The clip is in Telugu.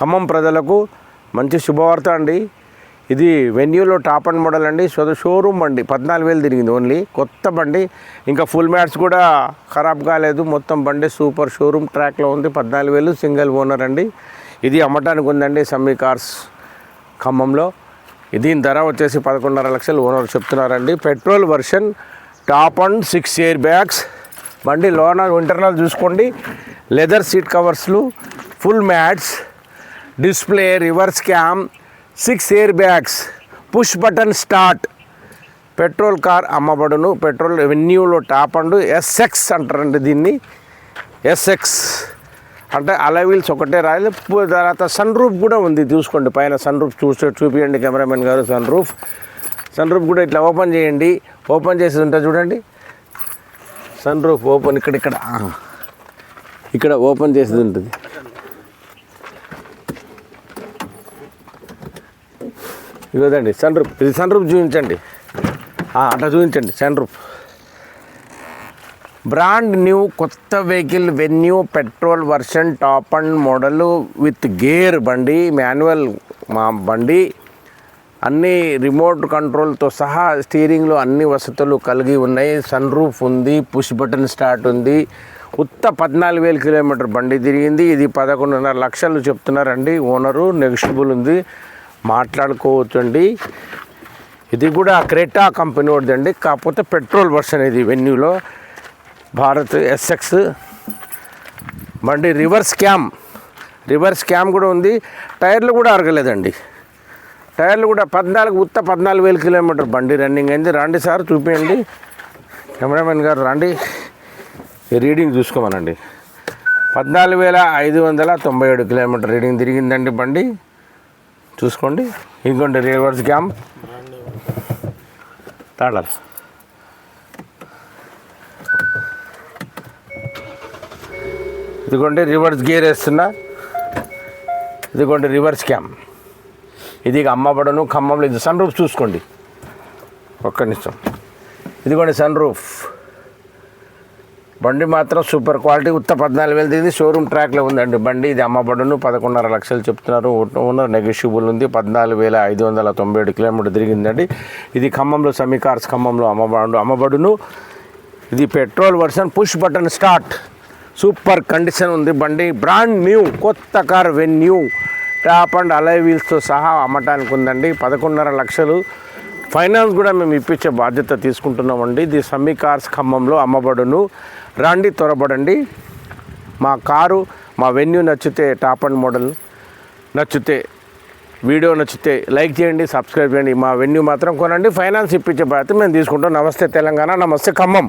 ఖమ్మం ప్రజలకు మంచి శుభవార్త అండి. ఇది వెన్యూలో టాప్ అండ్ మోడల్ అండి. సో షోరూమ్ బండి. పద్నాలుగు వేలు తిరిగింది ఓన్లీ. కొత్త బండి. ఇంకా ఫుల్ మ్యాట్స్ కూడా ఖరాబ్ కాలేదు. మొత్తం బండి సూపర్ షోరూమ్ ట్రాక్లో ఉంది. పద్నాలుగు వేలు సింగిల్ ఓనర్ అండి. ఇది అమ్మటానికి ఉందండి సమ్మీ కార్స్ ఖమ్మంలో. దీని ధర వచ్చేసి పదకొండున్నర లక్షలు ఓనర్ చెప్తున్నారండి. Petrol version top end six air bags. బండి లోన ఇంటర్నల్ చూసుకోండి. Leather seat కవర్స్లు full mats. Display reverse cam six air bags push button start. Petrol car అమ్మబడును. పెట్రోల్ రెవెన్యూలో టాప్ అండ్ ఎస్ఎక్స్ అంటారండి దీన్ని. ఎస్ఎక్స్ అంటే అలా వీల్స్ ఒకటే రాయలు. తర్వాత సన్ రూఫ్ కూడా ఉంది. చూసుకోండి పైన సన్ రూఫ్ చూస్తే చూపియండి కెమెరామెన్ గారు సన్ రూఫ్ సన్ రూఫ్ కూడా ఇట్లా ఓపెన్ చేయండి. ఓపెన్ చేసి ఉంటుంది చూడండి. సన్ రూఫ్ ఓపెన్ ఇక్కడ. ఇక్కడ ఇక్కడ ఓపెన్ చేసేది ఉంటుంది. ఇదిగోదండి సన్ రూప్ ఇది సన్ రూఫ్ చూపించండి అట్లా చూపించండి సన్ రూఫ్ బ్రాండ్ న్యూ కొత్త vehicle Venue petrol version top end model with gear బండి మాన్యువల్ మా బండి. అన్ని రిమోట్ కంట్రోల్తో సహా స్టీరింగ్లో అన్ని వసతులు కలిగి ఉన్నాయి. సన్ రూఫ్ ఉంది పుష్ బటన్ స్టార్ట్ ఉంది. ఉత్త పద్నాలుగు వేల కిలోమీటర్ బండి తిరిగింది. ఇది పదకొండున్నర లక్షలు చెప్తున్నారండి. ఓనరు నెగిషియబుల్ ఉంది. మాట్లాడుకోవచ్చండి. ఇది కూడా క్రెటా కంపెనీ వాడిదండి కాకపోతే పెట్రోల్ వర్షన్ ఇది వెన్యూలో. భారత్ ఎస్ఎక్స్. బండి రివర్స్ క్యామ్ రివర్స్ క్యామ్ కూడా ఉంది. టైర్లు కూడా అరగలేదండి. టైర్లు కూడా పద్నాలుగు ఉత్త పద్నాలుగు వేల కిలోమీటర్ బండి రన్నింగ్ అయింది. రండి సార్ చూపించండి కెమెరామెన్ గారు రండి. రీడింగ్ చూసుకోమనండి. పద్నాలుగు వేల ఐదు వందల తొంభై ఏడు కిలోమీటర్ రీడింగ్ తిరిగిందండి బండి. చూసుకోండి. ఇంకోండి రివర్స్ క్యాంప్ తాళాలి. ఇదిగోండి రివర్స్ గేర్ వేస్తున్నా. ఇదిగోండి రివర్స్ క్యామ్ ఇది ఇక అమ్మబడను ఖమ్మంలో ఇది సన్ రూఫ్ చూసుకోండి. ఒక్క నిమిషం. ఇదిగోండి సన్ రూఫ్ బండి మాత్రం సూపర్ క్వాలిటీ ఉత్త పద్నాలుగు వేలు తిరిగి షోరూమ్ ట్రాక్లో ఉందండి బండి. ఇది అమ్మబడును పదకొండున్నర లక్షలు చెప్తున్నారు. ఓనర్ నెగిషియబుల్ ఉంది. పద్నాలుగు వేల ఐదు వందల తొంభై ఏడు కిలోమీటర్ తిరిగిందండి. ఇది ఖమ్మంలో సమీ కార్స్ ఖమ్మంలో అమ్మబడు అమ్మబడును ఇది petrol version push button start. Super condition ఉంది బండి. బ్రాండ్ న్యూ కొత్త car Venue. Top end alloy వీల్స్తో సహా అమ్మటానికి ఉందండి. పదకొండున్నర లక్షలు ఫైనాన్స్ కూడా మేము ఇప్పించే బాధ్యత తీసుకుంటున్నామండి. ఇది సమ్మీ కార్స్ ఖమ్మంలో అమ్మబడును. రండి త్వరపడండి. మా కారు మా వెన్యూ నచ్చితే టాప్ అండ్ మోడల్ నచ్చితే వీడియో నచ్చితే లైక్ చేయండి సబ్స్క్రైబ్ చేయండి. మా వెన్యూ మాత్రం కొనండి. ఫైనాన్స్ ఇప్పించే బాధ్యత మేము తీసుకుంటాం నమస్తే తెలంగాణ నమస్తే ఖమ్మం.